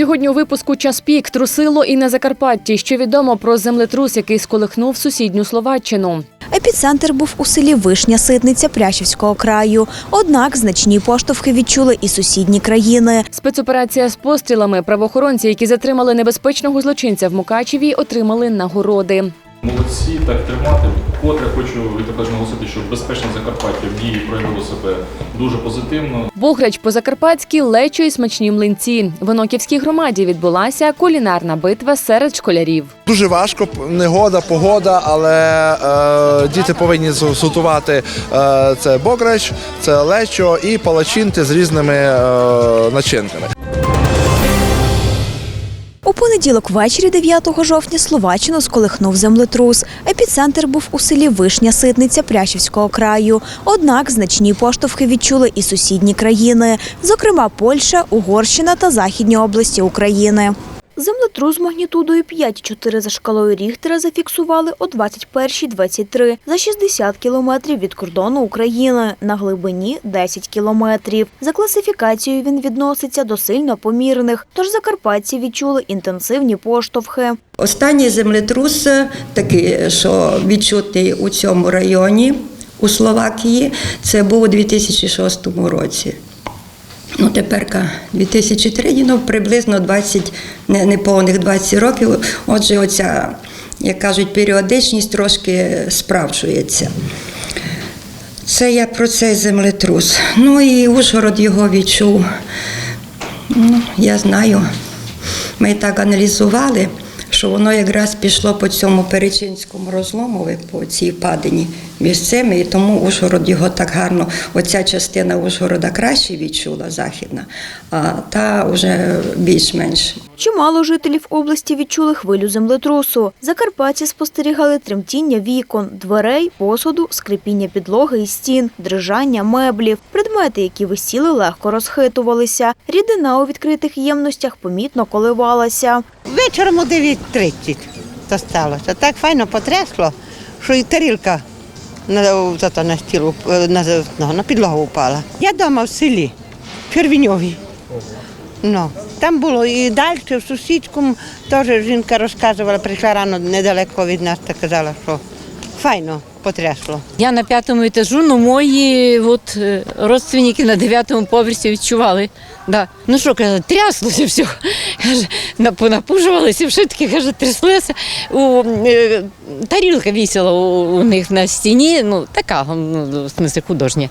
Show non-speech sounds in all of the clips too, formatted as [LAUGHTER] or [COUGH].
Сьогодні у випуску час пік трусило і на Закарпатті. Що відомо про землетрус, який сколихнув сусідню Словаччину. Епіцентр був у селі Вишня Ситниця Прящівського краю. Однак значні поштовхи відчули і сусідні країни. Спецоперація з пострілами. Правоохоронці, які затримали небезпечного злочинця в Мукачеві, отримали нагороди. Молодці, так тримати. Вкотре хочу також наголосити, що безпечне Закарпаття в дії проявило себе дуже позитивно. Бограч по-закарпатськи лечо і смачні млинці. В Оноківській громаді відбулася кулінарна битва серед школярів. Дуже важко, негода, погода, але е, діти повинні зготувати е, це бограч, це лечо і палачинки з різними е, начинками. У понеділок ввечері 9 жовтня Словаччину сколихнув землетрус. Епіцентр був у селі Вишня Ситниця Прящівського краю. Однак значні поштовхи відчули і сусідні країни, зокрема Польща, Угорщина та Західні області України. Землетрус магнітудою 5,4 за шкалою Ріхтера зафіксували о 21.23 за 60 кілометрів від кордону України на глибині 10 кілометрів. За класифікацією він відноситься до сильно помірних, тож закарпатці відчули інтенсивні поштовхи. Останній землетрус, такий, що відчутий у цьому районі у Словакії, це був у 2006 році. Ну, тепер 2003, ну, приблизно 20, не- неповних 20 років. Отже, оця, як кажуть, періодичність трошки справджується. Це я про цей землетрус. Ну і Ужгород його відчув. Ну, я знаю. Ми так аналізували, що воно якраз пішло по цьому перечинському розломові, по цій падині між цими, і тому Ужгород його так гарно, оця частина Ужгорода краще відчула, західна, а та вже більш-менш Чимало жителів області відчули хвилю землетрусу. Закарпатці спостерігали тремтіння вікон, дверей, посуду, скрипіння підлоги і стін, дрижання меблів. Предмети, які висіли, легко розхитувалися. Рідина у відкритих ємностях помітно коливалася. Вечором о 9.30 то сталося. Так файно потрясло, що і тарілка на, на стіл на, на підлогу впала. Я вдома в селі, в Червіньові. Ну, там було і далі, в сусідському, теж жінка розказувала, прийшла рано недалеко від нас та казала, що файно потрясло. Я на п'ятому етажу, ну мої от, е, родственники на дев'ятому поверсі відчували. Да. Ну що, каже, тряслося все. [LAUGHS] Каже, на- понапужувалися, все таки каже, тряслося. У, е, тарілка вісила у, у них на стіні, ну така, ну, в смысле художня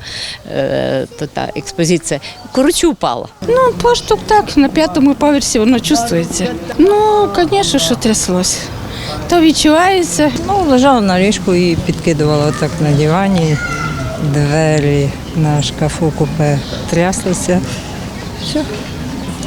е, то та експозиція. Коротше, упала. Ну, поштовх так, на п'ятому поверсі воно чувствується. Ну, звісно, що тряслося. То відчувається. Ну, лежала на ліжку і підкидувала так на дивані. Двері на шкафу купе тряслися. Все.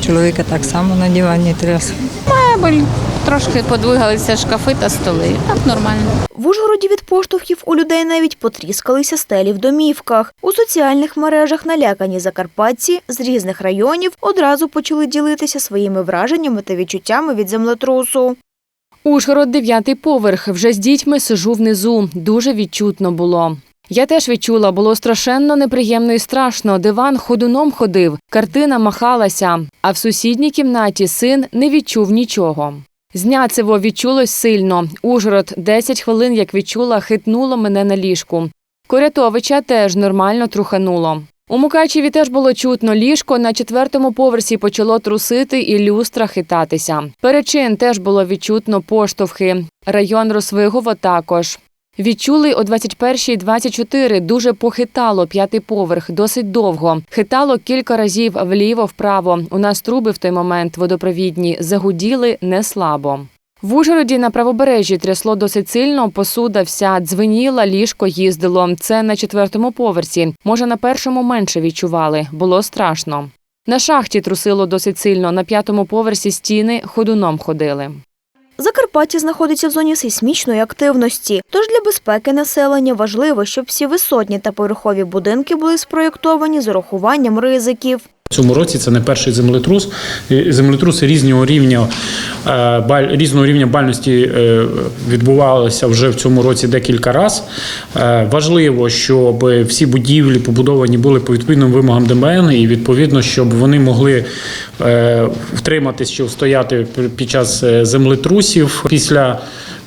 Чоловіка так само на дивані тряс. Мебель, трошки подвигалися шкафи та столи. Так нормально. В Ужгороді від поштовхів у людей навіть потріскалися стелі в домівках. У соціальних мережах налякані закарпатці з різних районів одразу почали ділитися своїми враженнями та відчуттями від землетрусу. Ужгород, дев'ятий поверх. Вже з дітьми сижу внизу. Дуже відчутно було. Я теж відчула, було страшенно неприємно і страшно. Диван ходуном ходив, картина махалася, а в сусідній кімнаті син не відчув нічого. Зняцево відчулось сильно. Ужгород 10 хвилин, як відчула, хитнуло мене на ліжку. Корятовича теж нормально трухануло. У Мукачеві теж було чутно ліжко на четвертому поверсі почало трусити і люстра хитатися. Перечин теж було відчутно поштовхи. Район Росвигово також. Відчули о 21.24 дуже похитало п'ятий поверх, досить довго. Хитало кілька разів вліво-вправо. У нас труби в той момент водопровідні загуділи не слабо. В Ужгороді на правобережжі трясло досить сильно, посуда вся дзвеніла, ліжко їздило. Це на четвертому поверсі. Може, на першому менше відчували. Було страшно. На шахті трусило досить сильно. На п'ятому поверсі стіни ходуном ходили. Закарпаття знаходиться в зоні сейсмічної активності, тож для безпеки населення важливо, щоб всі висотні та поверхові будинки були спроєктовані з урахуванням ризиків. Цьому році це не перший землетрус. Землетруси різного рівня е, різного рівня бальності е, відбувалися вже в цьому році декілька разів. Важливо, щоб всі будівлі побудовані були по відповідним вимогам ДМН, і відповідно, щоб вони могли е, втриматись чи стояти під час е, землетрусів після.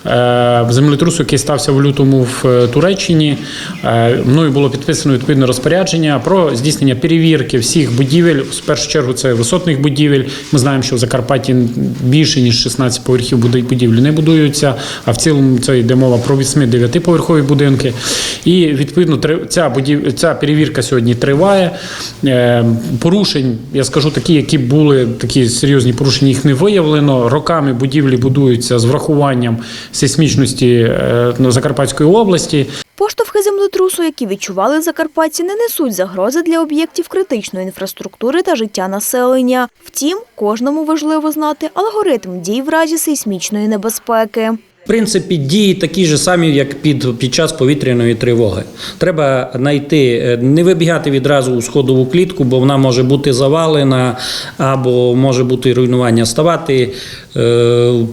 Е, Землетрусу, який стався в лютому в е, Туреччині, е, мною було підписано відповідне розпорядження про здійснення перевірки всіх будівель. В першу чергу це висотних будівель. Ми знаємо, що в Закарпатті більше ніж 16 поверхів будівлі не будуються, а в цілому це йде мова про 8-9 поверхові будинки. І відповідно ця будів... ця перевірка сьогодні триває. Порушень, я скажу такі, які були такі серйозні порушення, їх не виявлено. Роками будівлі будуються з врахуванням сейсмічності е, ну, Закарпатської області. Поштовхи землетрусу, які відчували закарпатці, не несуть загрози для об'єктів критичної інфраструктури та життя населення. Втім, кожному важливо знати алгоритм дій в разі сейсмічної небезпеки. В принципі, дії такі ж самі, як під, під час повітряної тривоги. Треба знайти, е, не вибігати відразу у сходову клітку, бо вона може бути завалена або може бути руйнування, ставати. Е,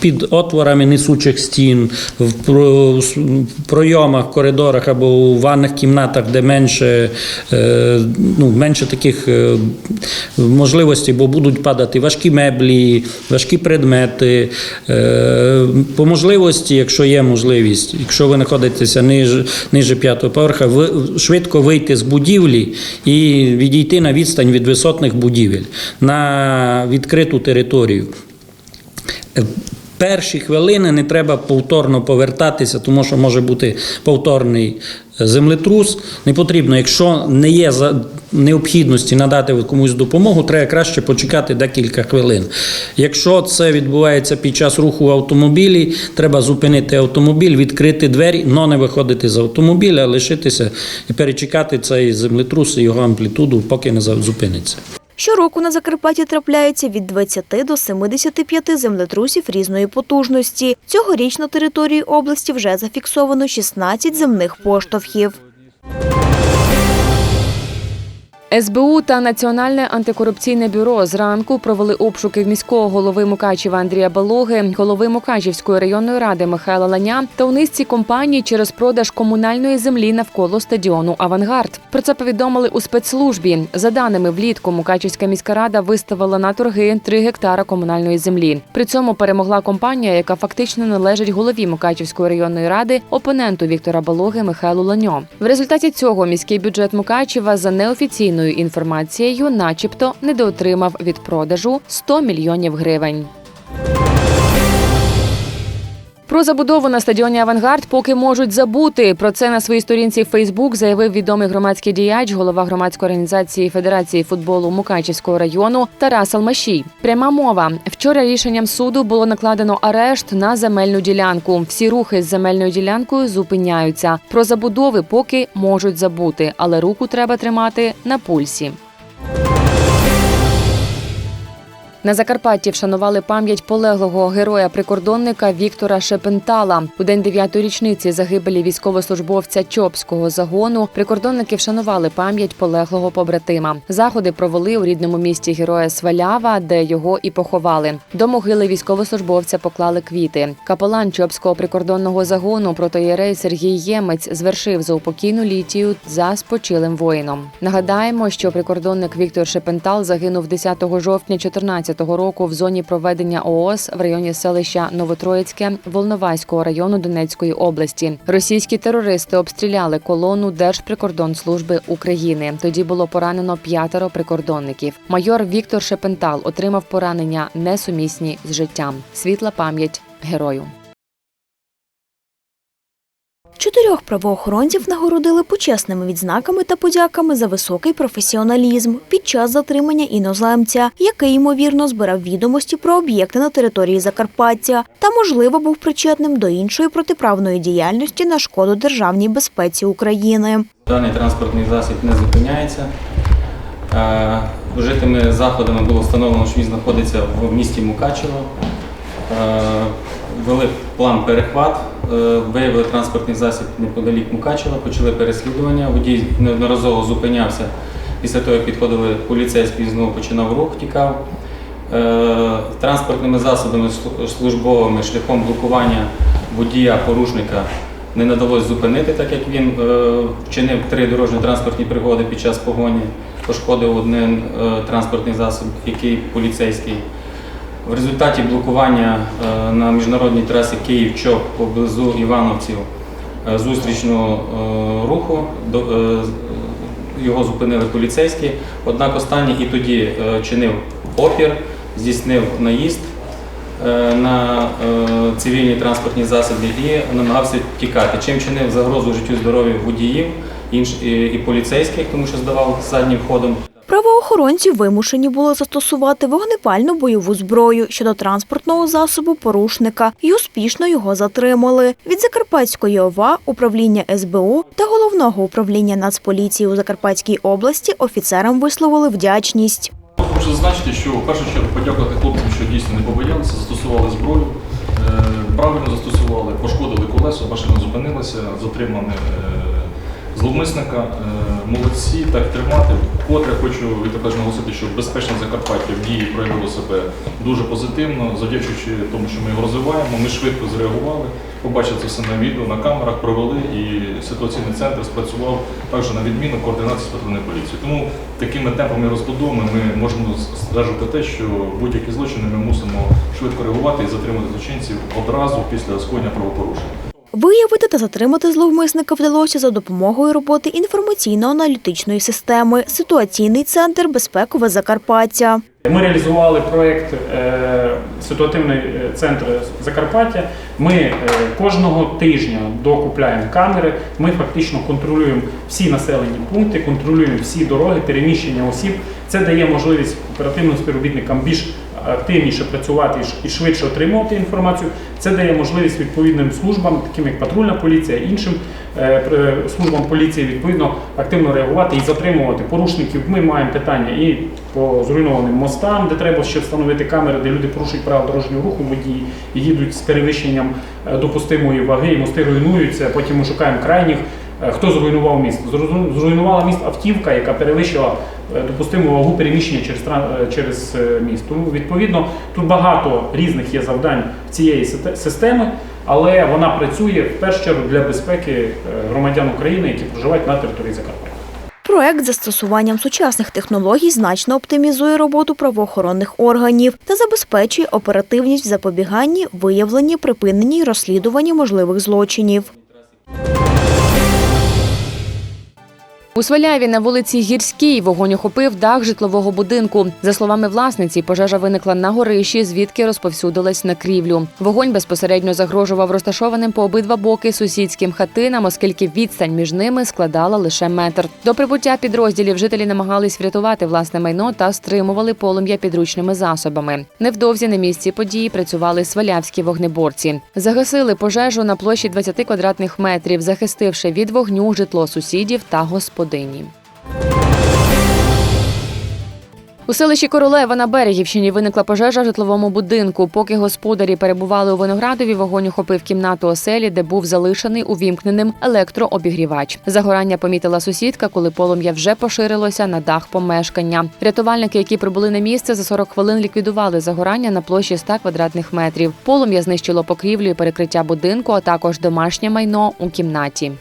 під отворами несучих стін, в пройомах, коридорах або у ванних кімнатах, де менше, е, ну, менше таких е, можливостей, бо будуть падати важкі меблі, важкі предмети. Е, По можливості, якщо є можливість, якщо ви знаходитеся ниже, ниже п'ятого поверха, ви швидко вийти з будівлі і відійти на відстань від висотних будівель на відкриту територію. Перші хвилини не треба повторно повертатися, тому що може бути повторний землетрус. Не потрібно, якщо не є за- необхідності надати комусь допомогу, треба краще почекати декілька хвилин. Якщо це відбувається під час руху автомобілі, треба зупинити автомобіль, відкрити двері, але не виходити з автомобіля, лишитися і перечекати цей землетрус і його амплітуду, поки не зупиниться. Щороку на Закарпатті трапляється від 20 до 75 землетрусів різної потужності. Цьогоріч на території області вже зафіксовано 16 земних поштовхів. СБУ та Національне антикорупційне бюро зранку провели обшуки в міського голови Мукачева Андрія Балоги, голови Мукачівської районної ради Михайла Ланя та у низці компаній через продаж комунальної землі навколо стадіону Авангард. Про це повідомили у спецслужбі. За даними влітку, Мукачівська міська рада виставила на торги 3 гектара комунальної землі. При цьому перемогла компанія, яка фактично належить голові Мукачівської районної ради, опоненту Віктора Балоги Михайлу Ланьо. В результаті цього міський бюджет Мукачева за неофіційною інформацією, начебто, недоотримав від продажу 100 мільйонів гривень. Про забудову на стадіоні Авангард поки можуть забути. Про це на своїй сторінці в Фейсбук заявив відомий громадський діяч, голова громадської організації Федерації футболу Мукачівського району Тарас Алмашій. Пряма мова. Вчора рішенням суду було накладено арешт на земельну ділянку. Всі рухи з земельною ділянкою зупиняються. Про забудови поки можуть забути, але руку треба тримати на пульсі. На Закарпатті вшанували пам'ять полеглого героя-прикордонника Віктора Шепентала. У день дев'ятої річниці загибелі військовослужбовця Чопського загону прикордонники вшанували пам'ять полеглого побратима. Заходи провели у рідному місті героя Свалява, де його і поховали. До могили військовослужбовця поклали квіти. Капелан Чопського прикордонного загону протоєрей Сергій Ємець звершив заупокійну літію за спочилим воїном. Нагадаємо, що прикордонник Віктор Шепентал загинув 10 жовтня 2014 року в зоні проведення ООС в районі селища Новотроїцьке Волноваського району Донецької області. Російські терористи обстріляли колону Держприкордонслужби України. Тоді було поранено п'ятеро прикордонників. Майор Віктор Шепентал отримав поранення несумісні з життям. Світла пам'ять герою. Чотирьох правоохоронців нагородили почесними відзнаками та подяками за високий професіоналізм під час затримання іноземця, який ймовірно збирав відомості про об'єкти на території Закарпаття та, можливо, був причетним до іншої протиправної діяльності на шкоду державній безпеці України. Даний транспортний засіб не зупиняється. Е, Вжитими заходами було встановлено, що він знаходиться в місті Мукачево. Ввели план перехват, е, виявили транспортний засіб неподалік Мукачева, почали переслідування. Водій неодноразово зупинявся Після того, як підходили поліцейські, знову починав рух, тікав. Е, Транспортними засобами службовими шляхом блокування водія порушника не надалось зупинити, так як він е, вчинив три дорожньо-транспортні пригоди під час погоні, пошкодив один транспортний засіб, який поліцейський. В результаті блокування е, на міжнародній трасі Київ-Чоп поблизу Івановців е, зустрічного е, руху його зупинили поліцейські. Однак останній і тоді чинив опір, здійснив наїзд на цивільні транспортні засоби і намагався тікати. Чим чинив загрозу життю здоров'ю водіїв і поліцейських, тому що здавав заднім ходом. Правоохоронці вимушені були застосувати вогнепальну бойову зброю щодо транспортного засобу порушника і успішно його затримали. Від Закарпатської ОВА, управління СБУ та головного управління Нацполіції у Закарпатській області офіцерам висловили вдячність. Хочу зазначити, що в першу чергу подякувати хлопцям, що дійсно не побоялися, застосували зброю, е, правильно застосували, пошкодили колесо, машина зупинилася, затримали е, зловмисника. Молодці, так тримати. Вкотре хочу і також наголосити, що безпечне Закарпаття в дії проявило себе дуже позитивно, завдячуючи тому, що ми його розвиваємо. Ми швидко зреагували, побачили це все на відео, на камерах, провели і ситуаційний центр спрацював також на відміну координації з патрульною поліцією. Тому такими темпами розбудовами ми можемо стверджувати те, що будь-які злочини ми мусимо швидко реагувати і затримати злочинців одразу після скоєння правопорушення. Виявити та затримати зловмисника вдалося за допомогою роботи інформаційно-аналітичної системи Ситуаційний центр безпекове Закарпаття. Ми реалізували проєкт е, ситуативний е, центр Закарпаття. Ми е, кожного тижня докупляємо камери. Ми фактично контролюємо всі населені пункти, контролюємо всі дороги, переміщення осіб. Це дає можливість оперативним співробітникам більш активніше працювати і швидше отримувати інформацію. Це дає можливість відповідним службам, таким як патрульна поліція, іншим е, службам поліції, відповідно активно реагувати і затримувати порушників. Ми маємо питання і по зруйнованим мостам, де треба ще встановити камери, де люди порушують правила дорожнього руху, водії і їдуть з перевищенням е, допустимої ваги, і мости руйнуються. Потім ми шукаємо крайніх. Е, Хто зруйнував міст? Зруйнувала міст автівка, яка перевищила е, допустиму вагу переміщення через е, через міст. Тому відповідно тут багато різних є завдань цієї системи, але вона працює в першу чергу для безпеки громадян України, які проживають на території Закарпаття. Проект застосуванням сучасних технологій значно оптимізує роботу правоохоронних органів та забезпечує оперативність в запобіганні, виявленні, припиненні й розслідуванні можливих злочинів. У Сваляві на вулиці Гірській вогонь охопив дах житлового будинку. За словами власниці, пожежа виникла на горищі, звідки розповсюдилась на крівлю. Вогонь безпосередньо загрожував розташованим по обидва боки сусідським хатинам, оскільки відстань між ними складала лише метр. До прибуття підрозділів жителі намагались врятувати власне майно та стримували полум'я підручними засобами. Невдовзі на місці події працювали свалявські вогнеборці. Загасили пожежу на площі 20 квадратних метрів, захистивши від вогню житло сусідів та господині. У селищі Королева на Берегівщині виникла пожежа в житловому будинку. Поки господарі перебували у Виноградові, вогонь охопив кімнату оселі, де був залишений увімкненим електрообігрівач. Загорання помітила сусідка, коли полум'я вже поширилося на дах помешкання. Рятувальники, які прибули на місце, за 40 хвилин ліквідували загорання на площі 100 квадратних метрів. Полум'я знищило покрівлю і перекриття будинку, а також домашнє майно у кімнаті.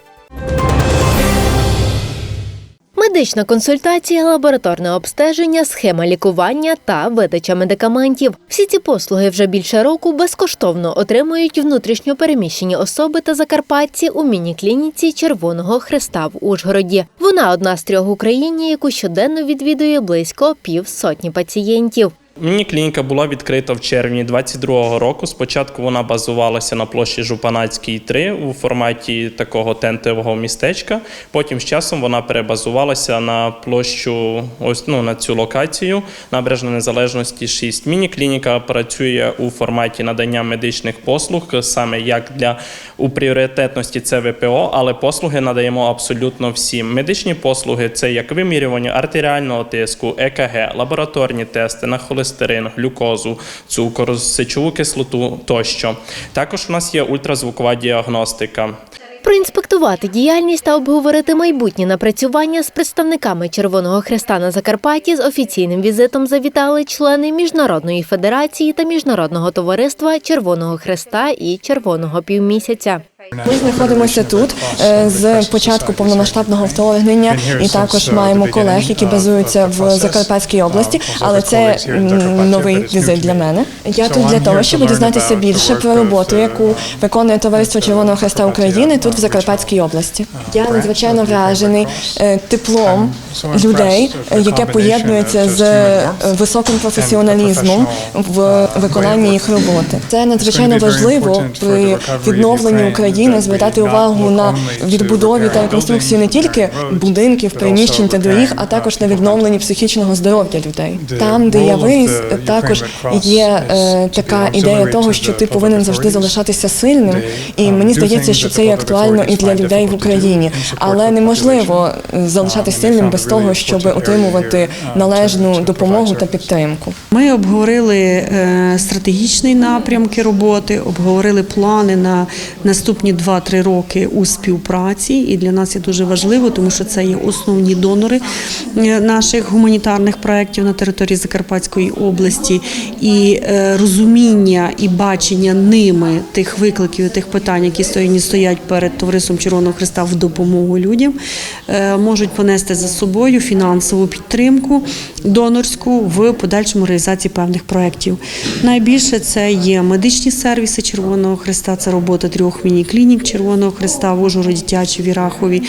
Медична консультація, лабораторне обстеження, схема лікування та видача медикаментів. Всі ці послуги вже більше року безкоштовно отримують внутрішньо переміщені особи та закарпатці у міні-клініці Червоного Хреста в Ужгороді. Вона одна з трьох в Україні, яку щоденно відвідує близько півсотні пацієнтів. Міні-клініка була відкрита в червні 22-го року. Спочатку вона базувалася на площі Жупанацькій 3 у форматі такого тентового містечка. Потім з часом вона перебазувалася на площу, ось ну на цю локацію Набережна Незалежності 6. Міні-клініка працює у форматі надання медичних послуг, саме як для у пріоритетності це ВПО, але послуги надаємо абсолютно всім. Медичні послуги це як вимірювання артеріального тиску, ЕКГ, лабораторні тести на холестерин, глюкозу, цукор, сечову кислоту тощо. Також у нас є ультразвукова діагностика. Проінспектувати діяльність та обговорити майбутні напрацювання з представниками Червоного Хреста на Закарпатті з офіційним візитом завітали члени Міжнародної федерації та Міжнародного товариства Червоного Хреста і Червоного півмісяця. Ми знаходимося тут е, з початку повномасштабного вторгнення, і також маємо колег, які базуються в Закарпатській області. Але це новий візит для мене. Я тут для того, щоб дізнатися більше про роботу, яку виконує Товариство Червоного Хреста України тут в Закарпатській області. Я надзвичайно вражений е, теплом людей, яке поєднується з високим професіоналізмом в виконанні їх роботи. Це надзвичайно важливо при відновленні України звертати увагу на відбудові та реконструкції не тільки будинків, приміщень та доріг, а також на відновленні психічного здоров'я людей. Там, де я виріс, також є е, така ідея того, що ти повинен завжди залишатися сильним, і мені здається, що це є актуально і для людей в Україні, але неможливо залишатися сильним без того, щоб отримувати належну допомогу та підтримку. Ми обговорили е, стратегічні напрямки роботи, обговорили плани на наступні 2-3 роки у співпраці. І для нас є дуже важливо, тому що це є основні донори е, наших гуманітарних проєктів на території Закарпатської області. І е, розуміння і бачення ними тих викликів, тих питань, які стоять перед товариством Червоного Христа в допомогу людям, можуть понести за собою фінансову підтримку донорську в подальшому реалізації певних проєктів. Найбільше це є медичні сервіси Червоного Христа, це робота трьох міні-клінік Червоного Христа в Ужгороді, Тячі, Вірахові.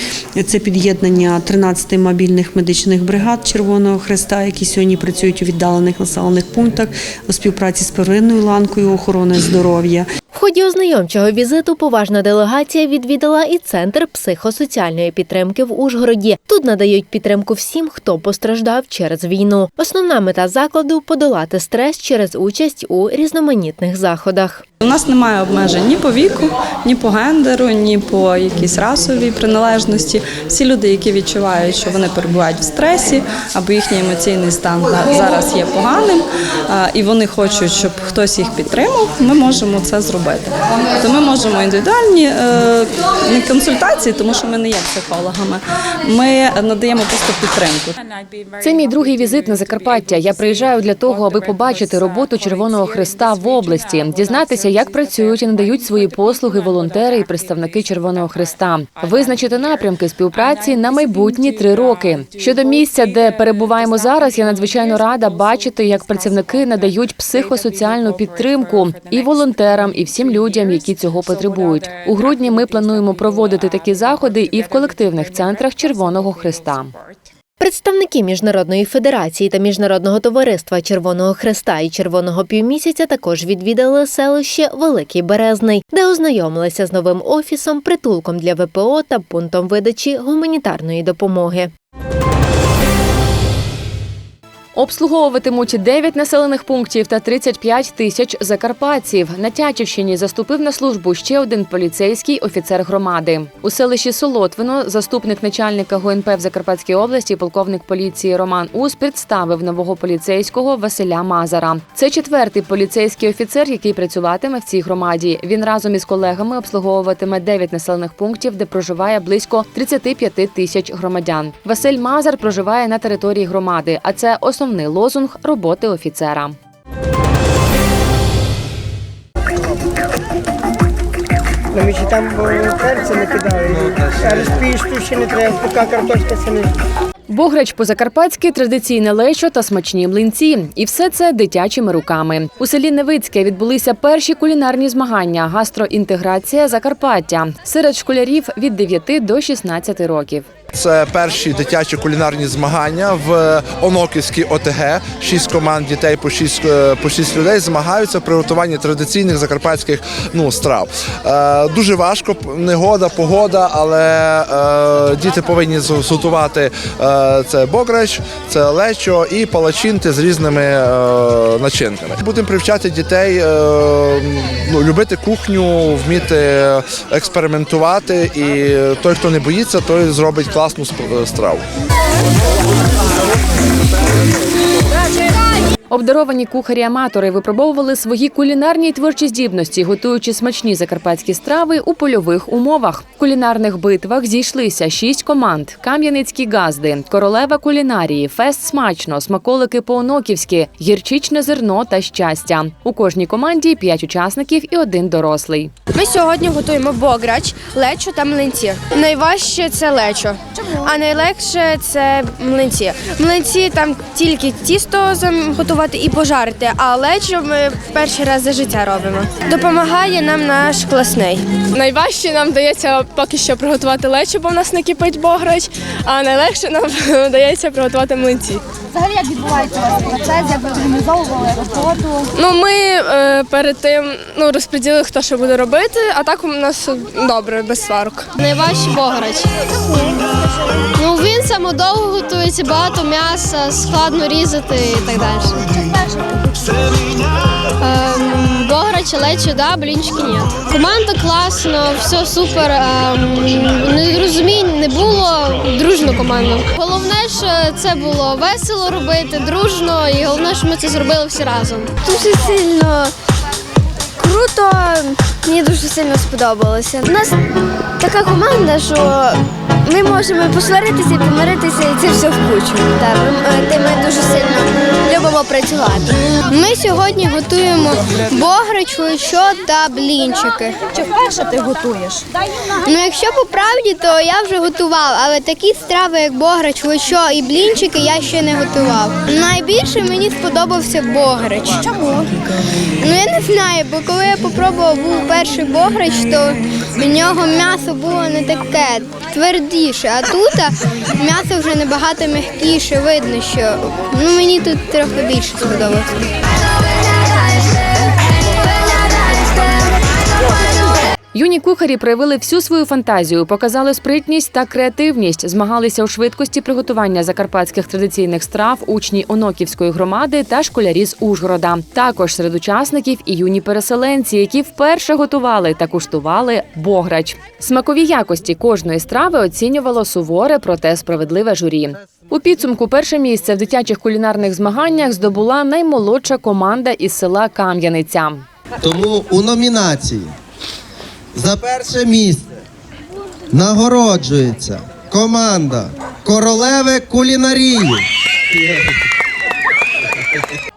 Це під'єднання 13 мобільних медичних бригад Червоного Христа, які сьогодні працюють у віддалених населених пунктах у співпраці з первинною ланкою охорони здоров'я. В ході ознайомчого візиту поважна делегація відвідала і центр психосоціальної підтримки в Ужгороді. Тут надають підтримку всім, хто постраждав через війну. Основна мета закладу подолати стрес через участь у різноманітних заходах. У нас немає обмежень ні по віку, ні по гендеру, ні по якійсь расовій приналежності. Всі люди, які відчувають, що вони перебувають в стресі або їхній емоційний стан зараз є поганим, і вони хочуть, щоб хтось їх підтримав, ми можемо це зробити. То ми можемо індивідуальні е, консультації, тому що ми не є психологами. Ми надаємо просто підтримку. Це мій другий візит на Закарпаття. Я приїжджаю для того, аби побачити роботу Червоного Христа в області, дізнатися, як працюють і надають свої послуги волонтери і представники Червоного Христа, визначити напрямки співпраці на майбутні три роки. Щодо місця, де перебуваємо зараз, я надзвичайно рада бачити, як працівники надають психосоціальну підтримку і волонтерам, і всім людям, які цього потребують. У грудні ми плануємо проводити такі заходи і в колективних центрах Червоного Христа. Представники Міжнародної федерації та Міжнародного товариства Червоного Хреста і Червоного півмісяця також відвідали селище Великий Березний, де ознайомилися з новим офісом, притулком для ВПО та пунктом видачі гуманітарної допомоги. Обслуговуватимуть 9 населених пунктів та 35 тисяч закарпатців. На Тячівщині заступив на службу ще один поліцейський офіцер громади. У селищі Солотвино заступник начальника ГУНП в Закарпатській області, полковник поліції Роман Ус представив нового поліцейського Василя Мазара. Це четвертий поліцейський офіцер, який працюватиме в цій громаді. Він разом із колегами обслуговуватиме 9 населених пунктів, де проживає близько 35 тисяч громадян. Василь Мазар проживає на території громади, а це основний лозунг роботи офіцера. Ну, ми ще там перця не кидали, а розпісту ще не треба, поки картошка це не Бограч по-закарпатськи традиційне лечо та смачні млинці. І все це дитячими руками. У селі Невицьке відбулися перші кулінарні змагання гастроінтеграція Закарпаття серед школярів від 9 до 16 років. Це перші дитячі кулінарні змагання в Оноківській ОТГ. Шість команд дітей по шість, е, по шість людей змагаються в приготуванні традиційних закарпатських ну, страв. Е, дуже важко, негода, погода, але е, діти повинні зготувати е, це бограч, це лечо і палачинти з різними е, начинками. Будемо привчати дітей е, ну, любити кухню, вміти експериментувати. І той, хто не боїться, той зробить класну страву. Обдаровані кухарі-аматори випробовували свої кулінарні творчі здібності, готуючи смачні закарпатські страви у польових умовах. В кулінарних битвах зійшлися шість команд: Кам'янецькі газди, королева кулінарії, фест смачно, смаколики по-оноківськи, гірчичне зерно та щастя. У кожній команді п'ять учасників і один дорослий. Ми сьогодні готуємо бограч, лечо та млинці. Найважче це лечо, а найлегше це млинці. Млинці там тільки тісто зам- готувати і пожарити, а лечо ми в перший раз за життя робимо. Допомагає нам наш класний. Найважче нам дається поки що приготувати лечо, бо в нас не кипить бограч, а найлегше нам [LAUGHS] дається приготувати млинці. Взагалі як відбувається у вас процес, як ви організовували роботу? Ну, ми е, перед тим ну, розподілили, хто що буде робити, а так у нас добре, без сварок. Найважчий бограч. Ну він самодовго готується, багато м'яса, складно різати і так далі. Ем, Бограч, да, блінчики ні. Команда класна, все супер. Ем, Нерозумінь не було, дружну команду. Головне, що це було весело робити, дружно, і головне, що ми це зробили всі разом. Дуже сильно круто. Мені дуже сильно сподобалося. У нас така команда, що ми можемо посваритися, і помиритися, і це все в кучу. Так, ми, е, ми дуже сильно любимо працювати. Ми сьогодні готуємо бограч, що та блінчики. Чи вперше ти готуєш? Ну, якщо по правді, то я вже готував, але такі страви, як бограч, лечо і блінчики, я ще не готував. Найбільше мені сподобався бограч. Чому? Ну я не знаю, бо коли я попробував був перший бограч, то в нього м'ясо було не таке твердіше, а тут м'ясо вже набагато м'якіше, видно, що ну мені тут трохи більше сподобалося. Юні кухарі проявили всю свою фантазію, показали спритність та креативність, змагалися у швидкості приготування закарпатських традиційних страв учні Оноківської громади та школярі з Ужгорода. Також серед учасників і юні переселенці, які вперше готували та куштували бограч. Смакові якості кожної страви оцінювало суворе, проте справедливе журі. У підсумку перше місце в дитячих кулінарних змаганнях здобула наймолодша команда із села Кам'яниця. Тому у номінації за перше місце нагороджується команда Королеви кулінарії.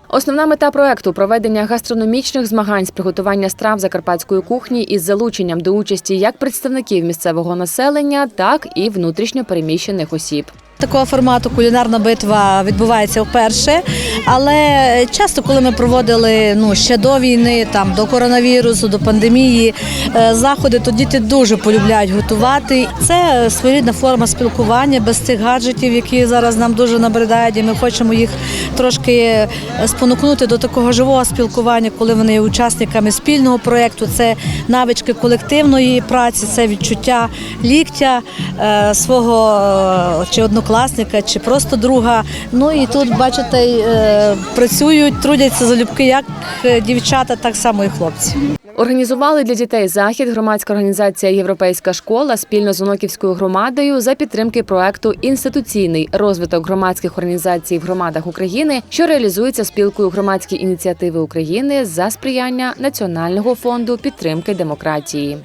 Основна мета проекту проведення гастрономічних змагань з приготування страв закарпатської кухні із залученням до участі як представників місцевого населення, так і внутрішньо переміщених осіб. Такого формату кулінарна битва відбувається вперше, але часто, коли ми проводили ну ще до війни, там до коронавірусу, до пандемії е, заходи, то діти дуже полюбляють готувати. Це своєрідна форма спілкування без цих гаджетів, які зараз нам дуже набридають. І ми хочемо їх трошки спонукнути до такого живого спілкування, коли вони є учасниками спільного проєкту. Це навички колективної праці, це відчуття ліктя е, свого е, чи однокласника, чи просто друга. Ну і тут, бачите, е, працюють, трудяться залюбки як е, дівчата, так само і хлопці. Організували для дітей захід громадська організація Європейська школа спільно з Оноківською громадою за підтримки проекту Інституційний розвиток громадських організацій в громадах України, що реалізується спілкою громадські ініціативи України за сприяння Національного фонду підтримки демократії.